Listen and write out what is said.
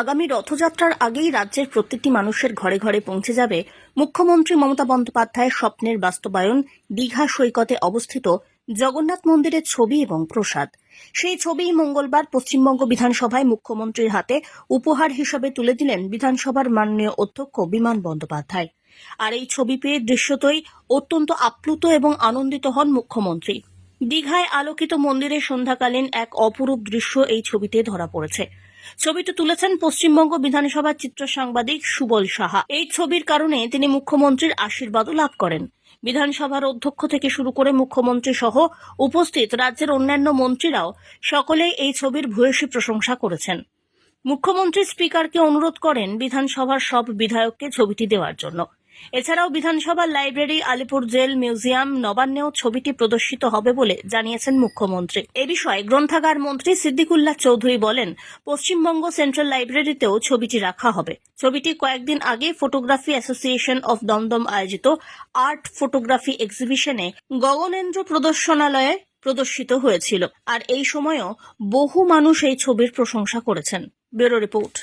আগামী রথযাত্রার আগেই রাজ্যের প্রত্যেকটি মানুষের ঘরে ঘরে পৌঁছে যাবে মুখ্যমন্ত্রী মমতা বন্দ্যোপাধ্যায়ের স্বপ্নের বাস্তবায়ন দীঘা সৈকতে অবস্থিত জগন্নাথ মন্দিরের ছবি এবং প্রসাদ। সেই ছবিই মঙ্গলবার পশ্চিমবঙ্গ বিধানসভায় মুখ্যমন্ত্রীর হাতে উপহার হিসেবে তুলে দিলেন বিধানসভার মাননীয় অধ্যক্ষ বিমান বন্দ্যোপাধ্যায়। আর এই ছবি পেয়ে দৃশ্যতই অত্যন্ত আপ্লুত এবং আনন্দিত হন মুখ্যমন্ত্রী। দীঘায় আলোকিত মন্দিরে সন্ধ্যাকালীন এক অপরূপ দৃশ্য এই ছবিতে ধরা পড়েছে। ছবিটি তুলেছেন পশ্চিমবঙ্গ বিধানসভার চিত্র সাংবাদিক সুবল সাহা। এই ছবির কারণে তিনি মুখ্যমন্ত্রীর আশীর্বাদও লাভ করেন। বিধানসভার অধ্যক্ষ থেকে শুরু করে মুখ্যমন্ত্রী সহ উপস্থিত রাজ্যের অন্যান্য মন্ত্রীরাও সকলেই এই ছবির ভূয়সী প্রশংসা করেছেন। মুখ্যমন্ত্রী স্পিকারকে অনুরোধ করেন বিধানসভার সব বিধায়ককে ছবিটি দেওয়ার জন্য। এছাড়াও বিধানসভার লাইব্রেরি, আলিপুর জেল, মিউজিয়াম, নবান্নেও ছবিটি প্রদর্শিত হবে বলে জানিয়েছেন মুখ্যমন্ত্রী। এ বিষয়ে গ্রন্থাগার মন্ত্রী সিদ্দিকুল্লাহ চৌধুরী বলেন, পশ্চিমবঙ্গ সেন্ট্রাল লাইব্রেরিতেও ছবিটি রাখা হবে। ছবিটি কয়েকদিন আগে ফটোগ্রাফি অ্যাসোসিয়েশন অফ দমদম আয়োজিত আর্ট ফটোগ্রাফি এক্সিবিশনে গগনেন্দ্র প্রদর্শনালয়ে প্রদর্শিত হয়েছিল। আর এই সময়ও বহু মানুষ এই ছবির প্রশংসা করেছেন। Bureau report.